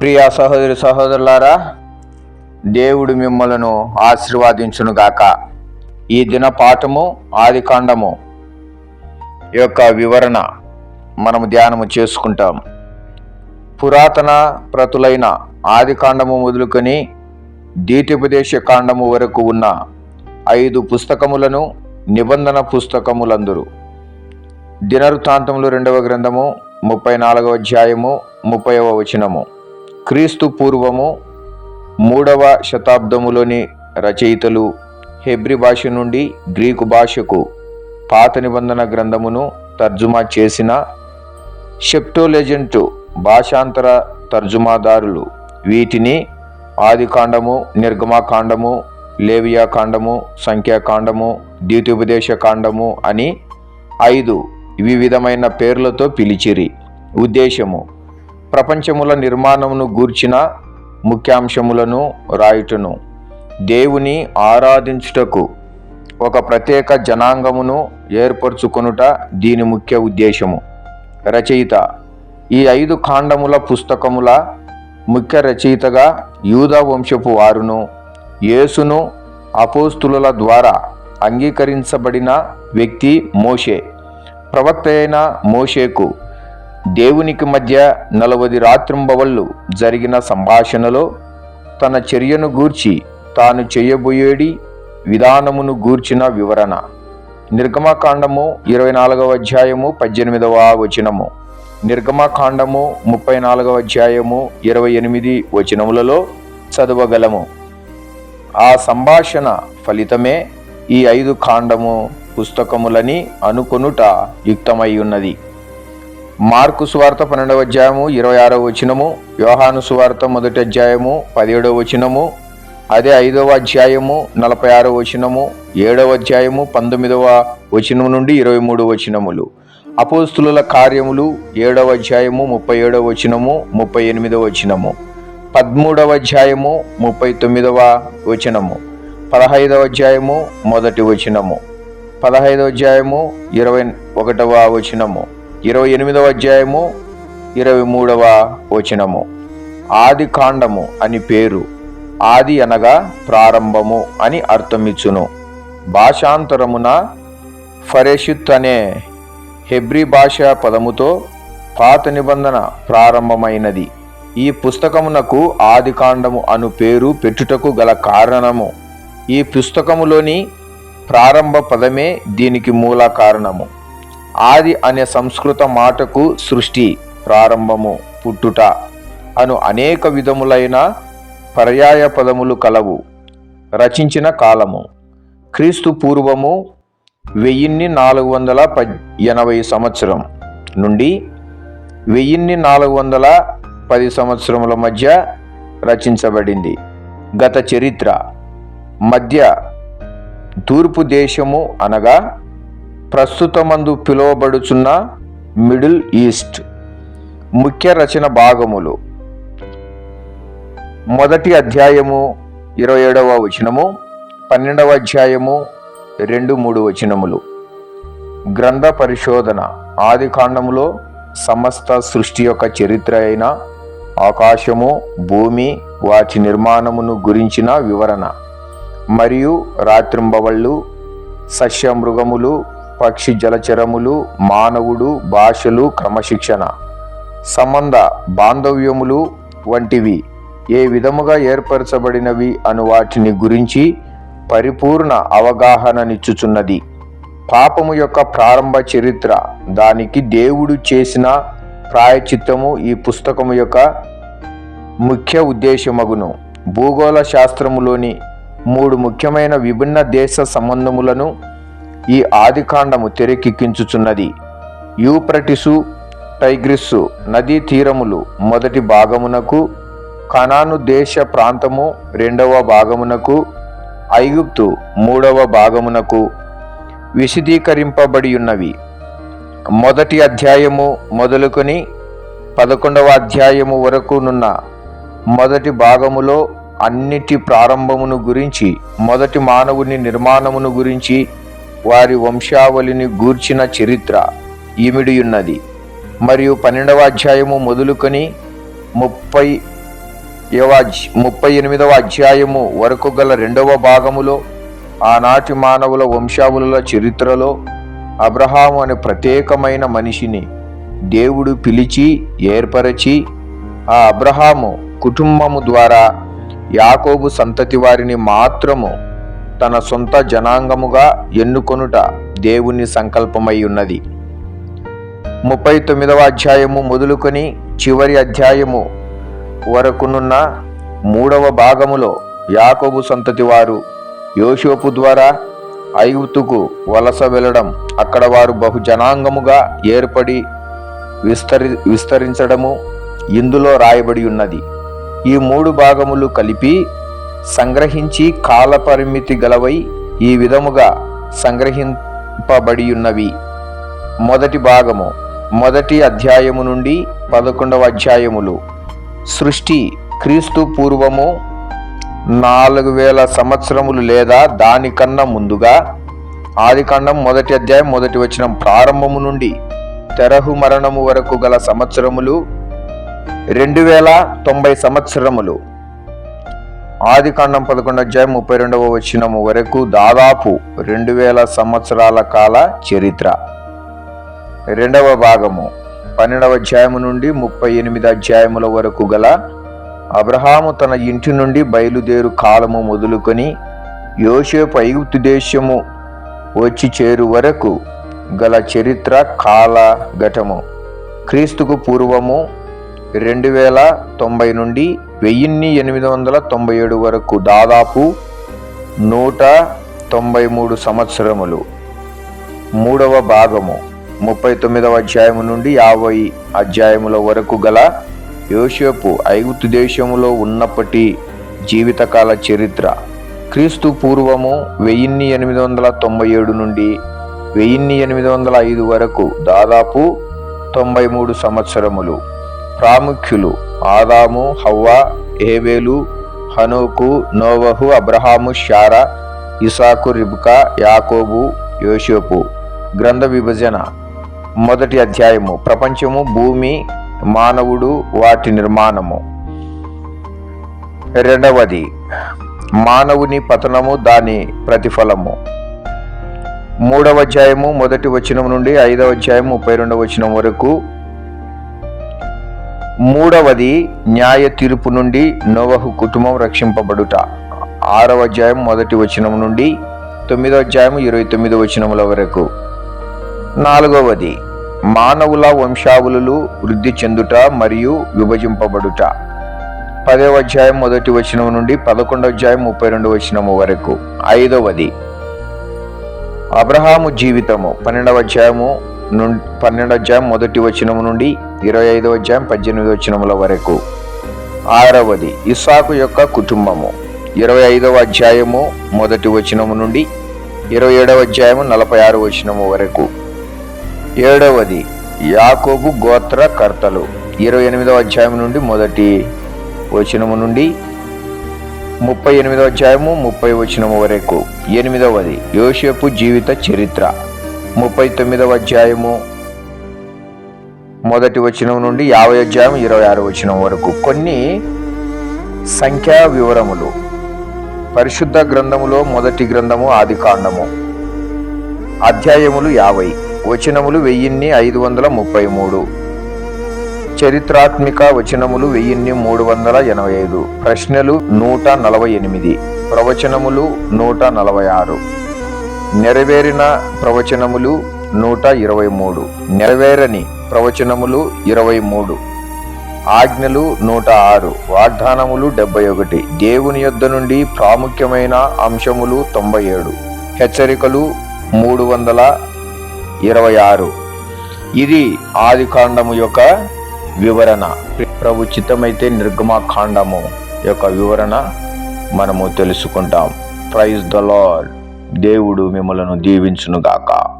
ప్రియ సహోదరి సహోదరులారా దేవుడు మిమ్మలను ఆశీర్వాదించునుగాక. ఈ దిన పాఠము ఆది కాండము యొక్క వివరణ మనము ధ్యానము చేసుకుంటాం. పురాతన ప్రతులైన ఆది కాండము మొదలుకొని దీటిపదేశ కాండము వరకు ఉన్న ఐదు పుస్తకములను నిబంధన పుస్తకములందురు. దినవృత్తాంతములు రెండవ గ్రంథము ముప్పై నాలుగవ అధ్యాయము ముప్పైవ వచనము. క్రీస్తు పూర్వము మూడవ శతాబ్దములోని రచయితలు హెబ్రి భాష నుండి గ్రీకు భాషకు పాత నిబంధన గ్రంథమును తర్జుమా చేసిన షెప్టోలెజెంటు భాషాంతర తర్జుమాదారులు. వీటిని ఆదికాండము నిర్గమాకాండము లేవియా కాండము సంఖ్యాకాండము ద్వితీయోపదేశ కాండము అని ఐదు వివిధమైన పేర్లతో పిలిచిరి. ఉద్దేశము ప్రపంచముల నిర్మాణమును గూర్చిన ముఖ్యాంశములను రాయుటను. దేవుని ఆరాధించుటకు ఒక ప్రత్యేక జనాంగమును ఏర్పరచుకొనుట దీని ముఖ్య ఉద్దేశము. రచయిత ఈ ఐదు కాండముల పుస్తకముల ముఖ్య రచయితగా యూదా వంశపు వారును యేసును అపోస్తుల ద్వారా అంగీకరించబడిన వ్యక్తి మోషే. ప్రవక్త అయిన మోషేకు దేవునికి మధ్య నలవది రాత్రింబవళ్ళు జరిగిన సంభాషణలో తన చర్యను గూర్చి తాను చేయబోయేడి విధానమును గూర్చిన వివరణ. నిర్గమకాండము ఇరవై నాలుగవ అధ్యాయము పద్దెనిమిదవ వచనము. నిర్గమకాండము ముప్పై నాలుగవ అధ్యాయము ఇరవై ఎనిమిది వచనములలో చదవగలము. ఆ సంభాషణ ఫలితమే ఈ ఐదు కాండము పుస్తకములని అనుకొనుట యుక్తమై ఉన్నది. మార్కు సువార్త పన్నెండవ అధ్యాయము ఇరవై ఆరవ వచనము యోహాను సువార్త మొదటి అధ్యాయము పదిహేడవ వచనము అదే ఐదవ అధ్యాయము నలభై ఆరవ వచనము ఏడవ అధ్యాయము పంతొమ్మిదవ వచనము నుండి ఇరవై మూడు వచనములు. అపోస్తుల కార్యములు ఏడవ అధ్యాయము ముప్పై ఏడవ వచనము ముప్పై ఎనిమిదవ వచనము. పదమూడవ అధ్యాయము ముప్పై తొమ్మిదవ వచనము. పదహైదవ అధ్యాయము మొదటి వచనము. పదహైదవ అధ్యాయము ఇరవై ఒకటవ వచనము. ఇరవై ఎనిమిదవ అధ్యాయము ఇరవై మూడవ వచనము. ఆది కాండము అని పేరు ఆది అనగా ప్రారంభము అని అర్థమిచ్చును. భాషాంతరమున ఫరేషిత్ అనే హెబ్రి భాష పదముతో పాత నిబంధన ప్రారంభమైనది. ఈ పుస్తకమునకు ఆది కాండము అను పేరు పెట్టుటకు గల కారణము. ఈ పుస్తకములోని ప్రారంభ పదమే దీనికి మూల కారణము. ఆది అనే సంస్కృత మాటకు సృష్టి ప్రారంభము పుట్టుట అను అనేక విధములైన పర్యాయ పదములు కలవు. రచించిన కాలము. క్రీస్తు పూర్వము వెయ్యిన్ని నాలుగు వందల ప ఎనభై సంవత్సరం నుండి వెయ్యిన్ని నాలుగు వందల పది సంవత్సరముల మధ్య రచించబడింది. గత చరిత్ర. మధ్య తూర్పు దేశము అనగా ప్రస్తుతమందు పిలువబడుచున్న మిడిల్ ఈస్ట్ ముఖ్య రచన భాగములు. మొదటి అధ్యాయము ఇరవై ఏడవ వచనము పన్నెండవ అధ్యాయము రెండు మూడు వచనములు. గ్రంథ పరిశోధన ఆది కాండములో సమస్త సృష్టి యొక్క చరిత్ర అయిన ఆకాశము భూమి వాటి నిర్మాణమును గురించిన వివరణ. మరియు రాత్రింబవళ్ళు సస్యమృగములు పక్షి జలచరములు మానవుడు భాషలు క్రమశిక్షణ సంబంధ బాంధవ్యములు వంటివి. ఏ విధముగా ఏర్పరచబడినవి అను వాటిని గురించి పరిపూర్ణ అవగాహననిచ్చుచున్నది పాపము యొక్క ప్రారంభ చరిత్ర దానికి దేవుడు చేసిన ప్రాయచిత్తము ఈ పుస్తకము యొక్క ముఖ్య ఉద్దేశమగును. భూగోళ శాస్త్రములోని మూడు ముఖ్యమైన విభిన్న దేశ సంబంధములను ఈ ఆదికాండము తెరకెక్కించుచున్నది. యూప్రటిసు టైగ్రిస్సు నదీ తీరములు మొదటి భాగమునకు కనాను దేశ ప్రాంతము రెండవ భాగమునకు ఐగుప్తు మూడవ భాగమునకు విశదీకరింపబడి ఉన్నవి మొదటి అధ్యాయము మొదలుకొని పదకొండవ అధ్యాయము వరకు నున్న మొదటి భాగములో అన్నిటి ప్రారంభమును గురించి మొదటి మానవుని నిర్మాణమును గురించి వారి వంశావళిని గూర్చిన చరిత్ర ఈమిడియున్నది. మరియు పన్నెండవ అధ్యాయము మొదలుకొని ముప్పై ముప్పై ఎనిమిదవ అధ్యాయము వరకు గల రెండవ భాగములో ఆనాటి మానవుల వంశావళుల చరిత్రలో అబ్రహాము అనే ప్రత్యేకమైన మనిషిని దేవుడు పిలిచి ఏర్పరచి ఆ అబ్రహాము కుటుంబము ద్వారా యాకోబు సంతతి వారిని మాత్రము తన సొంత జనాంగముగా ఎన్నుకొనుట దేవుని సంకల్పమై ఉన్నది ముప్పై తొమ్మిదవ అధ్యాయము మొదలుకొని చివరి అధ్యాయము వరకునున్న మూడవ భాగములో యాకోబు సంతతి వారు యోషోపు ద్వారా ఐగుప్తుకు వలస వెళ్ళడం అక్కడ వారు బహు జనాంగముగా ఏర్పడి విస్తరి విస్తరించడము ఇందులో రాయబడి ఉన్నది ఈ మూడు భాగములు కలిపి సంగ్రహించి కాలపరిమితి గలవై ఈ విధముగా సంగ్రహింపబడియున్నవి. మొదటి భాగము మొదటి అధ్యాయము నుండి పదకొండవ అధ్యాయములు. సృష్టి క్రీస్తు పూర్వము నాలుగు వేల సంవత్సరములు లేదా దానికన్నా ముందుగా ఆదికాండం మొదటి అధ్యాయం మొదటి వచనం ప్రారంభము నుండి తెరహు మరణము వరకు గల సంవత్సరములు రెండు వేల తొంభై సంవత్సరములు. ఆది కాండం పదకొండు అధ్యాయం ముప్పై రెండవ వచ్చినము వరకు దాదాపు రెండు వేల సంవత్సరాల కాల చరిత్ర. రెండవ భాగము పన్నెండవ అధ్యాయము నుండి ముప్పై ఎనిమిది అధ్యాయముల వరకు గల అబ్రహాము తన ఇంటి నుండి బయలుదేరు కాలము మొదలుకొని యోసేపు ఐగుప్తు దేశము వచ్చి చేరు వరకు గల చరిత్ర కాల ఘటము క్రీస్తుకు పూర్వము రెండు వేల తొంభై నుండి వెయ్యిన్ని ఎనిమిది వందల తొంభై ఏడు వరకు దాదాపు నూట తొంభై మూడు సంవత్సరములు. మూడవ భాగము ముప్పై తొమ్మిదవ అధ్యాయము నుండి యాభై అధ్యాయముల వరకు గల యోషపు ఐగుప్తు దేశములో ఉన్నప్పటి జీవితకాల చరిత్ర. క్రీస్తు పూర్వము వెయ్యిన్ని ఎనిమిది వందల తొంభై ఏడు నుండి వెయ్యిన్ని ఎనిమిది వందల ఐదు వరకు దాదాపు తొంభై మూడు సంవత్సరములు. ప్రాముఖ్యులు ఆదాము హవ్వ ఏవేలు హనోకు నోవహు అబ్రహాము షారా ఇసాకు రిబ్కా యాకోబు యోషోపు గ్రంథ విభజన మొదటి అధ్యాయము. ప్రపంచము భూమి మానవుడు వాటి నిర్మాణము. రెండవది మానవుని పతనము దాని ప్రతిఫలము. మూడవ అధ్యాయము మొదటి వచనం నుండి ఐదవ అధ్యాయం ముప్పై రెండవ వచనం వరకు మూడవది న్యాయ తీర్పు నుండి నోవహు కుటుంబం రక్షింపబడుట. ఆరవ అధ్యాయం మొదటి వచనం నుండి తొమ్మిదవ అధ్యాయం ఇరవై తొమ్మిది వచనముల వరకు. నాలుగవది మానవుల వంశావళులు వృద్ధి చెందుట మరియు విభజింపబడుట. పదవ అధ్యాయం మొదటి వచనం నుండి పదకొండవ అధ్యాయం ముప్పై రెండు వచనము వరకు. ఐదవది అబ్రహాము జీవితము. పన్నెండవ అధ్యాయము నుండి పన్నెండవ అధ్యాయం మొదటి వచనము నుండి ఇరవై ఐదో అధ్యాయం పద్దెనిమిదో వచనముల వరకు. ఆరవది ఇసాకు యొక్క కుటుంబము. ఇరవై ఐదవ అధ్యాయము మొదటి వచనము నుండి ఇరవై ఏడవ అధ్యాయము నలభై ఆరు వచనము వరకు. ఏడవది యాకోబు గోత్ర కర్తలు ఇరవై ఎనిమిదవ అధ్యాయం నుండి మొదటి వచనము నుండి ముప్పై ఎనిమిదవ అధ్యాయము ముప్పై వచనము వరకు. ఎనిమిదవది యోషపు జీవిత చరిత్ర. ముప్పై తొమ్మిదవ అధ్యాయము మొదటి వచనం నుండి యాభై అధ్యాయం ఇరవై ఆరు వచనం వరకు. కొన్ని సంఖ్యా వివరములు. పరిశుద్ధ గ్రంథములో మొదటి గ్రంథము ఆది కాండము. అధ్యాయములు యాభై. వచనములు వెయ్యిన్ని ఐదు వందల ముప్పై మూడు. చరిత్రాత్మిక వచనములు వెయ్యిన్ని మూడు వందల ఎనభై ఐదు. ప్రశ్నలు నూట నలభై ఎనిమిది. ప్రవచనములు నూట నలభై ఆరు. నెరవేరిన ప్రవచనములు నూట ఇరవై మూడు. నెరవేరని ప్రవచనములు ఇరవై మూడు. ఆజ్ఞలు నూట ఆరు. వాగ్దానములు డెబ్బై ఒకటి. దేవుని యొద్ద నుండి ప్రాముఖ్యమైన అంశములు తొంభై ఏడు. హెచ్చరికలు మూడు వందల ఇరవై ఆరు. ఇది ఆది కాండము యొక్క వివరణ. ప్రభు చిత్తమైతే నిర్గమాకాండము యొక్క వివరణ మనము తెలుసుకుంటాం. Praise the Lord. దేవుడు మిమ్మలను దీవించునుగాక.